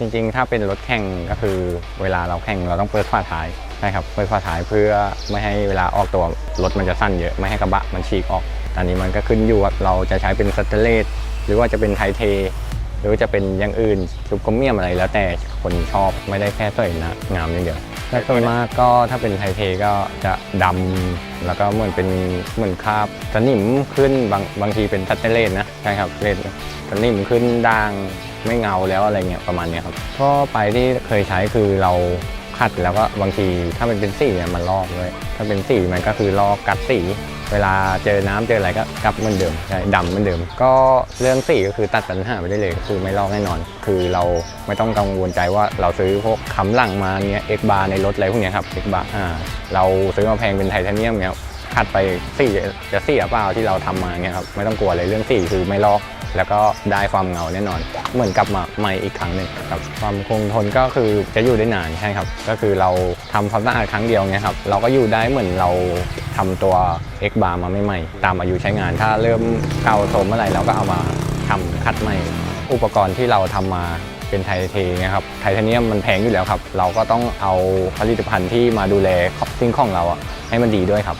จริงๆ ถ้าเป็นรถแข่งก็คือเวลาเราแข่งเราต้องเปิดฝาท้ายใช่ครับเปิดฝาท้ายเพื่อไม่ให้เวลาออกตัวรถมันจะสั้นเยอะไม่ให้กระบะมันฉีกออกตอนนี้มันก็ขึ้นอยู่ว่าเราจะใช้เป็นสเตเลสหรือว่าจะเป็นไทเท หรือว่าจะเป็นอย่างอื่นซุปโครเมียมอะไรแล้วแต่คนชอบไม่ได้แค่สวยนะงามอย่างเดียว ถ้าส่วนมากก็ถ้าเป็นไทเทก็จะดำแล้วก็เหมือนเป็นเหมือนคราบสนิมขึ้นบางบางทีเป็นสเตนเลสนะใช่ครับเลสสนิมขึ้นด่างไม่เงาแล้วอะไรเงี้ยประมาณนี้ครับก็ไปที่เคยใช้คือเรา ขัดแล้วก็บางทีถ้ามันเป็นสีเนี่ยมันลอกเลยถ้าเป็นสีมันก็คือลอกกัดสี เวลาเจอน้ำเจออะไรก็กลับเหมือนเดิมใช่ดำเหมือนเดิม ก็เรื่องสีก็คือตัดปัญหาไปได้เลยคือไม่ลอกแน่นอน คือเราไม่ต้องกังวลใจว่าเราซื้อพวกคำหลังมาเนี้ยเอ็กบาในรถอะไรพวกเนี้ยครับเอ็กบาอ่าเราซื้อมาแพงเป็นไทเทเนียมเนี้ยขัดไปสีจะเสียเปล่าที่เราทำมาเนี้ยครับไม่ต้องกลัวเลยเรื่องสีคือไม่ลอก แล้วก็ได้ความเงาแน่นอน เหมือนกลับมาใหม่อีกครั้งหนึ่งครับความคงทนก็คือจะอยู่ได้นานใช่ครับ ก็คือเราทำความสะอาดครั้งเดียวเนี่ยครับเราก็อยู่ได้เหมือนเราทำตัว X bar มาใหม่ๆตามอายุใช้งาน ถ้าเริ่มเก่าโทมเมื่อไหร่เราก็เอามาทำคัดใหม่ อุปกรณ์ที่เราทำมาเป็นไทเทเนี่ยครับไทเทเนียมมันแพงอยู่แล้วครับ เราก็ต้องเอาผลิตภัณฑ์ที่มาดูแลสิ่งของเราอะให้มันดีด้วยครับ